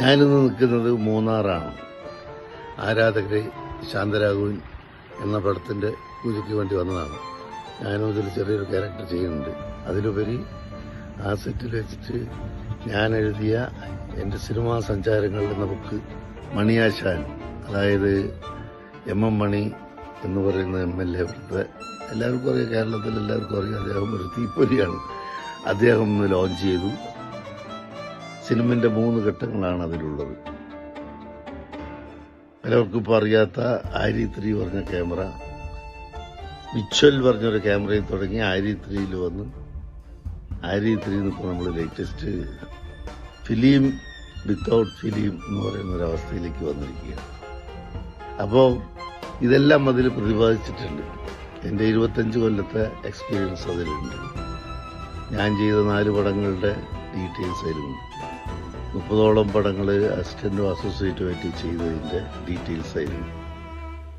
ഞാനിന്ന് നിൽക്കുന്നത് മൂന്നാറാണ്. ആരാധകരെ ശാന്തരാഘവൻ എന്ന പടത്തിന്റെ പൂജയ്ക്ക് വേണ്ടി വന്നതാണ്. ഞാനും ഇതിൽ ചെറിയൊരു ക്യാരക്ടർ ചെയ്യുന്നുണ്ട്. അതിലുപരി ആ സെറ്റിൽ വെച്ചിട്ട് ഞാൻ എഴുതിയ എന്റെ സിനിമാ സഞ്ചാരങ്ങൾ എന്ന ബുക്ക് മണിയാശാൻ അതായത് എം എം മണി എന്ന് പറയുന്ന എം എൽ എ എല്ലാവർക്കും അറിയാം. കേരളത്തിൽ എല്ലാവർക്കും അറിയാം. അദ്ദേഹം ഒരു തീപ്പൊരിയാണ്. അദ്ദേഹം ഒന്ന് ലോഞ്ച് ചെയ്തു. സിനിമന്റെ മൂന്ന് ഘട്ടങ്ങളാണ് അതിലുള്ളത്. പലർക്കും ഇപ്പോൾ അറിയാത്ത ആരി ത്രീ പറഞ്ഞ ക്യാമറ. വിച്വൽ പറഞ്ഞൊരു ക്യാമറയിൽ തുടങ്ങി ആരി ത്രീയിൽ വന്ന്. ആരി ത്രീ ഇപ്പോൾ നമ്മൾ ലേറ്റസ്റ്റ് ഫിലിം വിത്തൗട്ട് ഫിലിം എന്ന് പറയുന്ന ഒരു അവസ്ഥയിലേക്ക് വന്നിരിക്കുകയാണ്. അപ്പോൾ ഇതെല്ലാം അതിൽ പ്രതിപാദിച്ചിട്ടുണ്ട്. എന്റെ ഇരുപത്തഞ്ച് കൊല്ലത്തെ എക്സ്പീരിയൻസ് അതിലുണ്ട്. ഞാൻ ചെയ്ത നാല് പടങ്ങളുടെ ഡീറ്റെയിൽസ് ആയിരുന്നു. മുപ്പതോളം പടങ്ങൾ അസിസ്റ്റന്റും അസോസിയേറ്റുമായിട്ട് ചെയ്തതിന്റെ ഡീറ്റെയിൽസ് ആയിരുന്നു.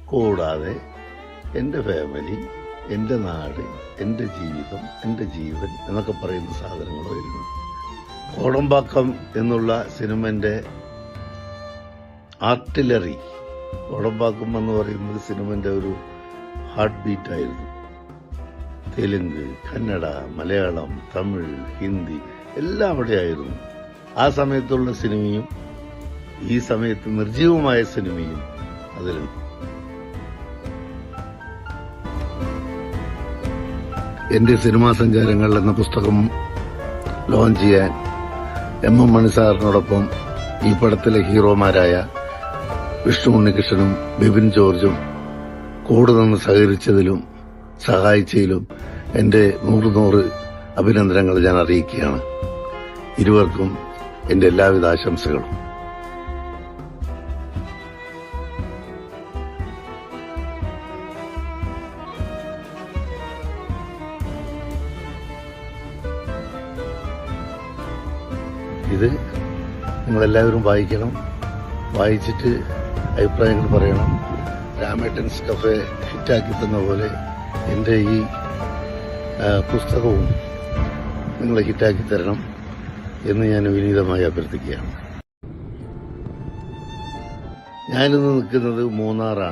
കൂടാതെ എന്റെ ഫാമിലി എന്റെ നാട് എന്റെ ജീവിതം എന്റെ ജീവൻ എന്നൊക്കെ പറയുന്ന സാധനങ്ങളായിരുന്നു കോടമ്പാക്കം എന്നുള്ള സിനിമന്റെ ആർട്ടിലറി കോടമ്പാക്കം എന്ന് പറയുന്നത് സിനിമന്റെ ഒരു ഹാർട്ട് ബീറ്റായിരുന്നു തെലുങ്ക് കന്നഡ മലയാളം തമിഴ് ഹിന്ദി എല്ലാം അവിടെയായിരുന്നു. ആ സമയത്തുള്ള സിനിമയും ഈ സമയത്ത് നിർജീവമായ സിനിമയും അതിലുണ്ട് എന്റെ സിനിമാ സഞ്ചാരങ്ങൾ എന്ന പുസ്തകം ലോഞ്ച് ചെയ്യാൻ എം എം മണി സാറിനോടൊപ്പം ഈ പടത്തിലെ ഹീറോമാരായ വിഷ്ണു ഉണ്ണികൃഷ്ണനും ബിപിൻ ജോർജും കൂടെ നിന്ന് സഹകരിച്ചതിലും സഹായിച്ചതിലും എന്റെ നൂറ് നൂറ് അഭിനന്ദനങ്ങൾ ഞാൻ അറിയിക്കുകയാണ്. ഇരുവർക്കും എന്റെ എല്ലാവിധ ആശംസകളും. ഇത് നിങ്ങളെല്ലാവരും വായിക്കണം. വായിച്ചിട്ട് അഭിപ്രായങ്ങൾ പറയണം. രാമേട്ടൻസ് കഫേ ഹിറ്റാക്കി തന്ന പോലെ എന്റെ ഈ പുസ്തകവും നിങ്ങൾ ഹിറ്റാക്കി തരണം എന്ന് ഞാൻ വിനീതമായി അഭ്യർത്ഥിക്കുകയാണ്. ഞാനിന്ന് നിൽക്കുന്നത് മൂന്നാറാണ്.